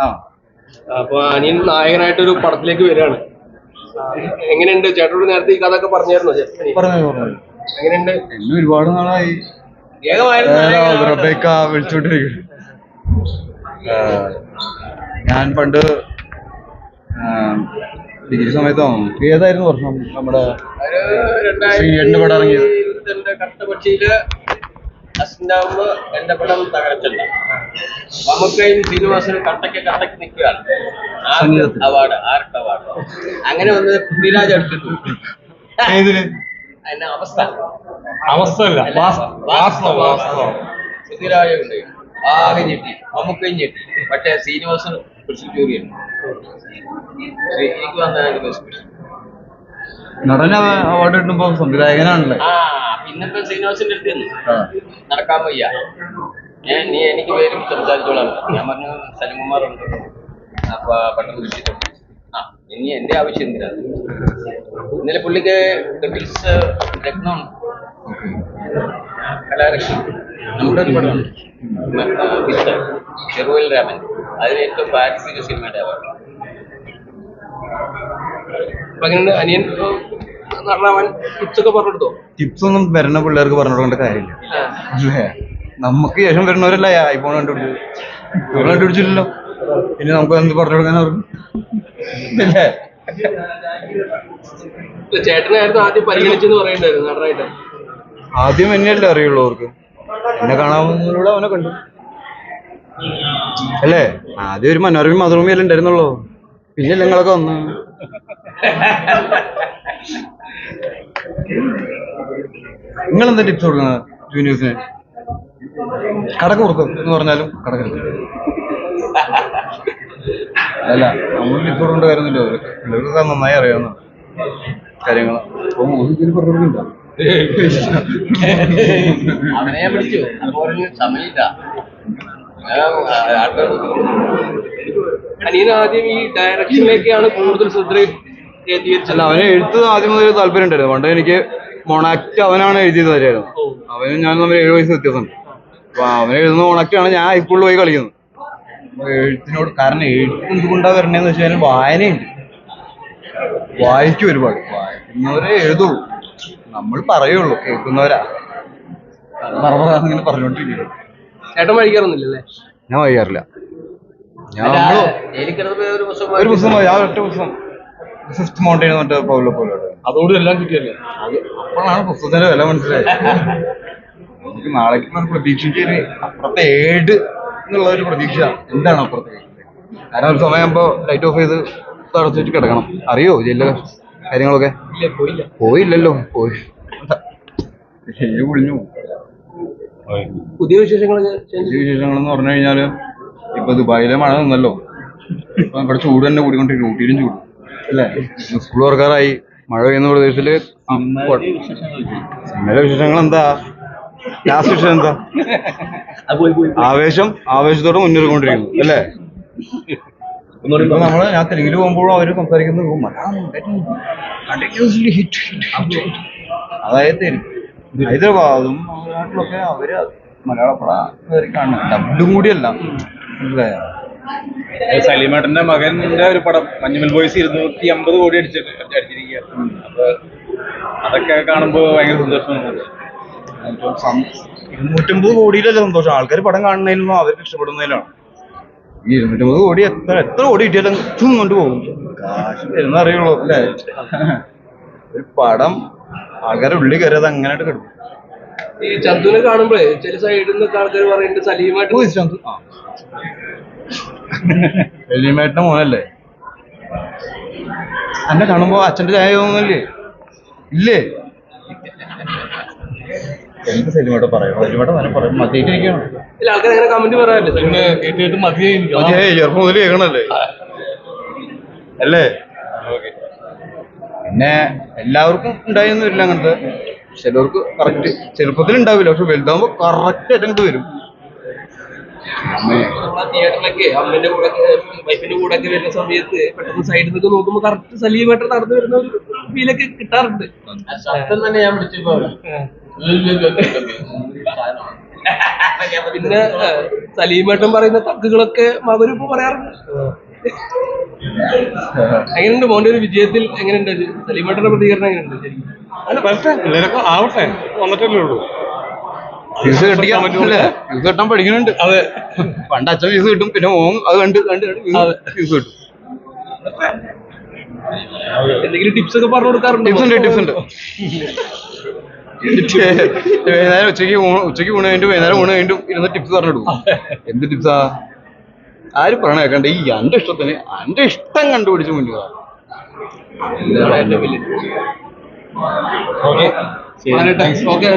ആ. അപ്പൊ അനിയൻ നായകനായിട്ട് ഒരു പടത്തിലേക്ക് വരികയാണ്. എങ്ങനെയുണ്ട്? ചേട്ടനോട് നേരത്തെ ഈ കഥ ഒക്കെ പറഞ്ഞായിരുന്നോ പറഞ്ഞു പറഞ്ഞു. എങ്ങനെയുണ്ട്? എന്നെ ഒരുപാട് നാളായി. റബേക്ക ഞാൻ പണ്ട് ഡിഗ്രി സമയത്തോ ഏതായിരുന്നു വർഷം നമ്മുടെ പടം ഇറങ്ങിയത്. അസിൻഡാവുമ്പോ എന്റെ പടം തകർച്ചല്ല മമ്മക്കയും ശ്രീനിവാസനും കട്ടയ്ക്ക് കട്ടയ്ക്ക് നിൽക്കുകയാണ്. അവാർഡ്? Art award? അങ്ങനെ വന്ന് പൃഥ്വിരാജ് എടുത്തിട്ടു അതിന്റെ അവസ്ഥ? അവസ്ഥയല്ല വാസ്തവം. പൃഥ്വിരാജ് ഉണ്ട്. ആകെ ഞെട്ടി. മമ്മക്കയും ഞെട്ടി. പക്ഷേ ശ്രീനിവാസൻ ജൂറിയാണ് എനിക്ക് വന്ന നടന അവാർഡ് കിട്ടുമ്പോ സംവിധായകനാണല്ലേ? ഇന്നിപ്പോ ശ്രീനിവാസിന്റെ അടുത്ത് ചെന്നു. ആ. നടക്കാൻ വയ്യ. ഞാൻ നീ എനിക്ക് പേരും സംസാരിച്ചോളാം ഞാൻ പറഞ്ഞു സലിമുമാർ ഉണ്ട് അപ്പൊ പെട്ടെന്ന് വിളിച്ചിട്ടുണ്ട്. ആ ഇനി എന്റെ ആവശ്യം എന്തിനാ? ഇന്നലെ പുള്ളിക്ക് ഡെബിൾസ് രത്നം കലാരക്ഷ. നമ്മുടെ ഒരു പടമുണ്ട്. വിത്ത് ചെറുവൽ രാമൻ. അതിന് ഏറ്റവും പാരിസിക സിനിമയുടെ അവാർഡ്. അപ്പൊ അങ്ങനെ അനിയൻ നടനാവാൻ ടിപ്സൊക്കെ പറഞ്ഞെടുത്തോ ടിപ്സ് ഒന്നും വരുന്ന പിള്ളേർക്ക് പറഞ്ഞു കൊടുക്കേണ്ട കാര്യമില്ല. അല്ലേ? നമുക്ക് ശേഷം വരുന്നവരല്ല ഐഫോൺ കണ്ടുപിടിച്ചു നമ്മൾ കണ്ടുപിടിച്ചില്ലല്ലോ. പിന്നെ നമുക്ക് എന്ത് പറഞ്ഞു കൊടുക്കാൻ അവർക്ക്? ഇല്ലേ? ഇല്ല, ചേട്ടനായിരുന്നു ആദ്യം പരിഗണിച്ചെന്ന് പറയണ്ടായിരുന്നു നടനായിട്ട്. ആദ്യം എന്നെയല്ലേ അറിയുള്ളൂ അവർക്ക്. എന്നെ കാണാവുന്നതിലൂടെ അവനെ കണ്ടു. അല്ലേ? ആദ്യം ഒരു മനോരമ മാതൃഭൂമിയല്ലേ ഉണ്ടായിരുന്നുള്ളൂ. പിന്നെ നിങ്ങളൊക്കെ വന്നു നിങ്ങൾ എന്താ ടിപ്സ് കൊടുക്കുന്നത് ജൂനിയേഴ്സിന് കടക്ക് കൊടുക്കും എന്ന് പറഞ്ഞാലും കടക്കരുത് അല്ല നമ്മൾ ടിപ്സ് കൊടുക്കേണ്ട കാര്യമൊന്നുമില്ല. അവർക്ക് നന്നായി അറിയാവുന്ന കാര്യങ്ങൾ അപ്പൊ അവനെ വിളിച്ചു. സമയമില്ല. അനിയൻ ആദ്യം ഈ ഡയറക്ഷനിലേക്കാണ് കൂടുതൽ ശ്രദ്ധ അല്ല അവന് എഴുത്ത് ആദ്യം മുതൽ താല്പര്യം ഉണ്ടായിരുന്നു. പണ്ട് എനിക്ക് മൊണാക്ട് അവനാണ് എഴുതിയത് തരായിരുന്നു അവനും ഞാൻ തമ്മിൽ ഏഴ് വയസ്സ് വ്യത്യാസമുണ്ട്. അപ്പൊ അവൻ എഴുതുന്ന മൊണാക്ട് ആണ് ഞാൻ ഹൈസ്കൂളിൽ പോയി കളിക്കുന്നത്. എഴുത്തിനോട് കാരണം എഴുത്ത് എന്തുകൊണ്ടാ വരണേന്ന് വെച്ചാൽ വായനയുണ്ട്. വായിക്കും ഒരുപാട്. വായിക്കുന്നവരെ എഴുതുള്ളൂ നമ്മൾ പറയുള്ളൂ കേൾക്കുന്നവരാ. പറഞ്ഞോണ്ടിരിക്കുന്നു ചേട്ടൻ ഞാൻ വായിക്കാറില്ല ഞാൻ ഒരു പുസ്തകം ആ ഒറ്റ പുസ്തകം. ഫിഫ്റ്റ് മൗണ്ടൈൻ മറ്റേ പൗലോ പൗലോ അതോട് എല്ലാം കിട്ടിയല്ലേ? അത് അപ്പോഴാണ് പുസ്തകത്തിന്റെ വില മനസ്സിലായത്. നമുക്ക് നാളേക്ക് നമ്മൾ പ്രതീക്ഷിക്കൊരു അപ്പുറത്തെ ഏട് എന്നുള്ള ഒരു പ്രതീക്ഷ എന്താണ് അപ്പുറത്തെ കാരണം ഒരു സമയമാകുമ്പോ ലൈറ്റ് ഓഫ് ചെയ്ത് തടച്ചിട്ട് കിടക്കണം. അറിയോ ജില്ല കാര്യങ്ങളൊക്കെ? ഇല്ല പോയില്ല. പോയില്ലല്ലോ. പോയി. പൊളിഞ്ഞു. പുതിയ വിശേഷങ്ങളൊക്കെ പുതിയ വിശേഷങ്ങളെന്ന് പറഞ്ഞു കഴിഞ്ഞാൽ ഇപ്പൊ ദുബായിലെ മഴ നിന്നല്ലോ. ഇപ്പൊ ഇവിടെ ചൂട് തന്നെ കൂടിക്കൊണ്ടിരിക്കും ഊട്ടിയിലും ചൂട്. അല്ലേ? സ്കൂൾ തുറക്കാറായി. മഴ പെയ്യുന്ന പ്രദേശത്തിൽ സിനിമയിലെ വിശേഷങ്ങൾ എന്താ ലാസ്റ്റ് വിഷയം എന്താ ആവേശം ആവേശത്തോടെ മുന്നേറിക്കൊണ്ടിരിക്കുന്നു അല്ലേ? നമ്മൾ ഞാൻ തെലുങ്കിൽ പോകുമ്പോഴും അവർ സംസാരിക്കുന്നത് "ഓ, മലയാളം കണ്ടിന്യൂസ്ലി ഹിറ്റ് അതായത് തെലു- ഹൈദരാബാദും നാട്ടിലൊക്കെ അവർ മലയാള പടം കാണുന്നത്. ഡബും കൂടിയല്ല മനസ്സിലായോ? സലീമേട്ടന്റെ മകന്റെ ഒരു പടം മഞ്ഞുമൽ ബോയ്സ് ഇരുന്നൂറ്റി അമ്പത് കോടി അടിച്ചിട്ട് അടിച്ചിരിക്കുക അപ്പൊ അതൊക്കെ കാണുമ്പോ ഭയങ്കര സന്തോഷമാണ് ഇരുന്നൂറ്റമ്പത് കോടിയിലല്ല സന്തോഷം? ആൾക്കാർ പടം കാണുന്നതിലും അവർക്ക് ഇഷ്ടപ്പെടുന്നതിലാണ്. ഈ ഇരുന്നൂറ്റമ്പത് കോടി എത്ര എത്ര കോടി കിട്ടിയാലും കൊണ്ട് പോകും. കാശ് വരുന്ന അറിയുള്ളൂ അല്ലേ? ഒരു പടം ആൾക്കാരുടെ ഉള്ളിൽ കയറിയത് അങ്ങനെ കിടക്കും. ഈ ചന്തുവിനെ കാണുമ്പോഴേ ചില സൈഡിൽ നിന്നൊക്കെ ആൾക്കാർ പറയുന്നുണ്ട് സലീമായിട്ട് ചന്തു. ആ. വെല്ലിമേട്ടന്റെ മോനല്ലേ? എന്നെ കാണുമ്പോ അച്ഛന്റെ ചായ തോന്നില്ലേ ഇല്ലേ? എന്ത് സെലിമേട്ട പറയണോ സെലിമേട്ട തന്നെ പറയും മതിയായിട്ടിരിക്കണം ചെറുപ്പം മുതൽ കേൾക്കണല്ലേ? അല്ലേ? പിന്നെ എല്ലാവർക്കും ഉണ്ടായിരുന്നില്ല അങ്ങനത്തെ. ചിലർക്ക് കറക്റ്റ് ചെറുപ്പത്തിൽ ഉണ്ടാവില്ല പക്ഷെ വലുതാവുമ്പോ കറക്റ്റ് ആയിട്ട് അങ്ങോട്ട് വരും. തിയേറ്ററിലൊക്കെ അമ്മന്റെ കൂടെ വൈഫിന്റെ കൂടെ ഒക്കെ വരുന്ന സമയത്ത് പെട്ടെന്ന് സൈഡിൽ നിന്നൊക്കെ നോക്കുമ്പോ കറക്റ്റ് സലീമായിട്ട് നടന്നു വരുന്ന ഒരു ഫീലൊക്കെ കിട്ടാറുണ്ട്. സത്യം തന്നെ ഞാൻ വിളിച്ചപ്പോ പിന്നെ സലീമേട്ടൻ പറയുന്ന തക്കുകളൊക്കെ മകരൂപ്പ് പറയാറുണ്ട്. എങ്ങനെയുണ്ട് മോന്റെ ഒരു വിജയത്തിൽ എങ്ങനെയുണ്ട് സലീമേട്ടന്റെ പ്രതികരണം എങ്ങനെയുണ്ട്? ശരിക്കും. ആവട്ടെ. വന്നിട്ടല്ലേ ഉള്ളൂ. ഫീസ് കെട്ടിക്കാൻ പറ്റൂല? ഫീസ് കെട്ടാൻ പഠിക്കുന്നുണ്ട് അതെ. പണ്ട് അച്ഛൻ ഫീസ് കിട്ടും പിന്നെ മോൻ അത് കണ്ട് കണ്ട് അതെ. ഫീസ് കിട്ടും. എന്തെങ്കിലും ടിപ്സ് ഒക്കെ പറഞ്ഞു കൊടുക്കാറുണ്ട്? ടിപ്സ് ഉണ്ട് ടിപ്സ് ഉണ്ട്. വൈകുന്നേരം ഉച്ചയ്ക്ക് ഉച്ചയ്ക്ക് ഊണ് കഴിഞ്ഞിട്ട് വൈകുന്നേരം ഊണ് കഴിഞ്ഞിട്ട് ഇരുന്ന് ടിപ്സ് പറഞ്ഞിടും. എന്ത് ടിപ്സാ? ആര് പറയണ കേക്കണ്ട? ഈ എന്റെ ഇഷ്ടത്തിന് എന്റെ ഇഷ്ടം കണ്ടുപിടിച്ച് മുന്നിൽ ഓക്കെ. ഓക്കെ